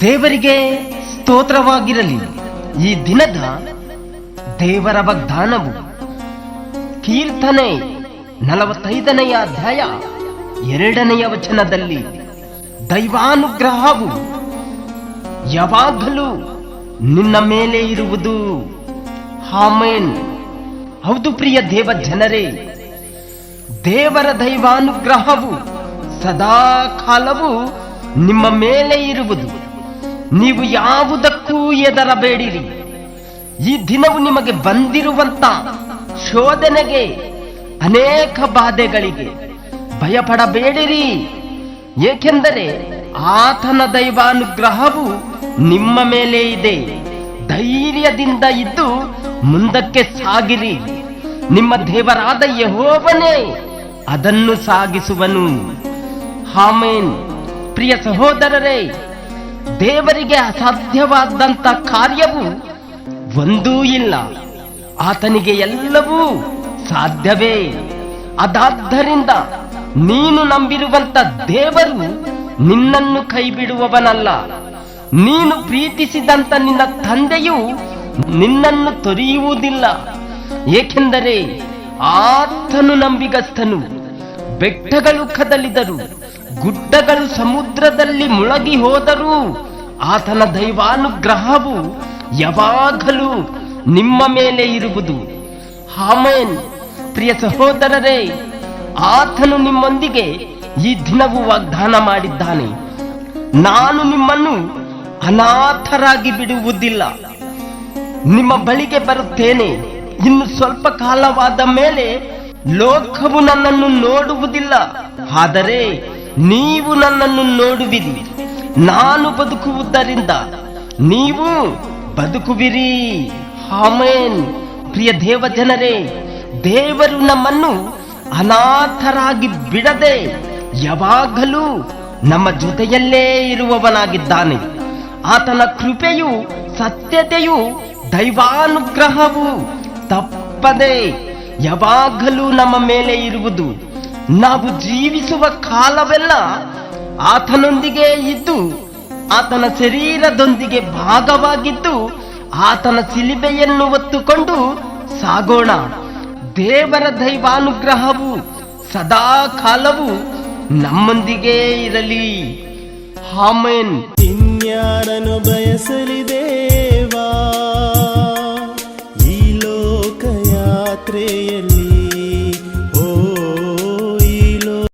ದೇವರಿಗೆ ಸ್ತೋತ್ರವಾಗಿರಲಿ. ಈ ದಿನದ ದೇವರ ವಾಗ್ದಾನವು ಕೀರ್ತನೆ ನಲವತ್ತೈದನೆಯ ಅಧ್ಯಾಯ ಎರಡನೆಯ ವಚನದಲ್ಲಿ ದೈವಾನುಗ್ರಹವು ಯಾವಾಗಲೂ ನಿನ್ನ ಮೇಲೆ ಇರುವುದು. ಹಾಮೇನ್ ಹೌದು ಪ್ರಿಯ ದೇವ ಜನರೇ ದೇವರ ದೈವಾನುಗ್ರಹವು ಸದಾ ಕಾಲವು ನಿಮ್ಮ ಮೇಲೆ ಇರುವುದು. ನೀವು ಯಾವುದಕ್ಕೂ ಎದರಬೇಡಿರಿ ಈ ದಿನವು ನಿಮಗೆ ಬಂದಿರುವಂತ ಶೋಧನೆಗೆ ಅನೇಕ ಬಾಧೆಗಳಿಗೆ ಭಯಪಡಬೇಡಿರಿ. ಏಕೆಂದರೆ ಆತನ ದೈವಾನುಗ್ರಹವು ನಿಮ್ಮ ಮೇಲೆ ಇದೆ. ಧೈರ್ಯದಿಂದ ಇದ್ದು ಮುಂದಕ್ಕೆ ಸಾಗಿರಿ. ನಿಮ್ಮ ದೇವರಾದ ಯಹೋವನೇ, ಅದನ್ನು ಸಾಗಿಸುವನು. ಹಾಮೇನ್ ಪ್ರಿಯ ಸಹೋದರರೇ, ದೇವರಿಗೆ ಅಸಾಧ್ಯವಾದಂತ ಕಾರ್ಯವು ಒಂದೂ ಇಲ್ಲ. ಆತನಿಗೆ ಎಲ್ಲವೂ ಸಾಧ್ಯವೇ. ಅದಾದ್ದರಿಂದ ನೀನು ನಂಬಿರುವಂತ ದೇವರು ನಿನ್ನನ್ನು ಕೈ ಬಿಡುವವನಲ್ಲ ನೀನು ಪ್ರೀತಿಸಿದಂತ ನಿನ್ನ ತಂದೆಯು ನಿನ್ನನ್ನು ತೊರೆಯುವುದಿಲ್ಲ. ಏಕೆಂದರೆ ಆತನು ನಂಬಿಗಸ್ತನು ಬೆಟ್ಟಗಳು ಕದಲಿದರು, ಗುಡ್ಡಗಳು ಸಮುದ್ರದಲ್ಲಿ ಮುಳಗಿ ಹೋದರೂ ಆತನ ದೈವಾನುಗ್ರಹವು ಯಾವಾಗಲೂ ನಿಮ್ಮ ಮೇಲೆ ಇರುವುದು. ಹಾಮೇನ್ ಪ್ರಿಯ ಸಹೋದರರೇ, ಆತನು ನಿಮ್ಮೊಂದಿಗೆ ಈ ದಿನವೂ ವಾಗ್ದಾನ ಮಾಡಿದ್ದಾನೆ. ನಾನು ನಿಮ್ಮನ್ನು ಅನಾಥರಾಗಿ ಬಿಡುವುದಿಲ್ಲ. ನಿಮ್ಮ ಬಳಿಗೆ ಬರುತ್ತೇನೆ. ಇನ್ನು ಸ್ವಲ್ಪ ಕಾಲವಾದ ಮೇಲೆ ಲೋಕವು ನನ್ನನ್ನು ನೋಡುವುದಿಲ್ಲ. ಆದರೆ ನೀವು ನನ್ನನ್ನು ನೋಡುವಿರಿ. ನಾನು ಬದುಕುವುದರಿಂದ ನೀವು ಬದುಕುವಿರಿ. ಹಾಮೇನ್ ಪ್ರಿಯ ದೇವ ಜನರೇ ದೇವರು ನಮ್ಮನ್ನು ಅನಾಥರಾಗಿ ಬಿಡದೆ ಯಾವಾಗಲೂ ನಮ್ಮ ಜೊತೆಯಲ್ಲೇ ಇರುವವನಾಗಿದ್ದಾನೆ. ಆತನ ಕೃಪೆಯು ಸತ್ಯತೆಯು ದೈವಾನುಗ್ರಹವು ತಪ್ಪದೆ ಯಾವಾಗಲೂ ನಮ್ಮ ಮೇಲೆ ಇರುವುದು. ನಾವು ಜೀವಿಸುವ ಕಾಲವೆಲ್ಲ ಆತನೊಂದಿಗೆ ಇದ್ದು, ಆತನ ಶರೀರದೊಂದಿಗೆ ಭಾಗವಾಗಿದ್ದು, ಆತನ ಸಿಲಿಬೆಯನ್ನು ಒತ್ತುಕೊಂಡು ಸಾಗೋಣ. ದೇವರ ದೈವಾನುಗ್ರಹವು ಸದಾ ಕಾಲವು ನಮ್ಮೊಂದಿಗೆ ಇರಲಿ. ಹಾಮೇನ್ ಇನ್ಯಾರನು ಬಯಸಲಿ ಪಾತ್ರೆಯಲ್ಲಿ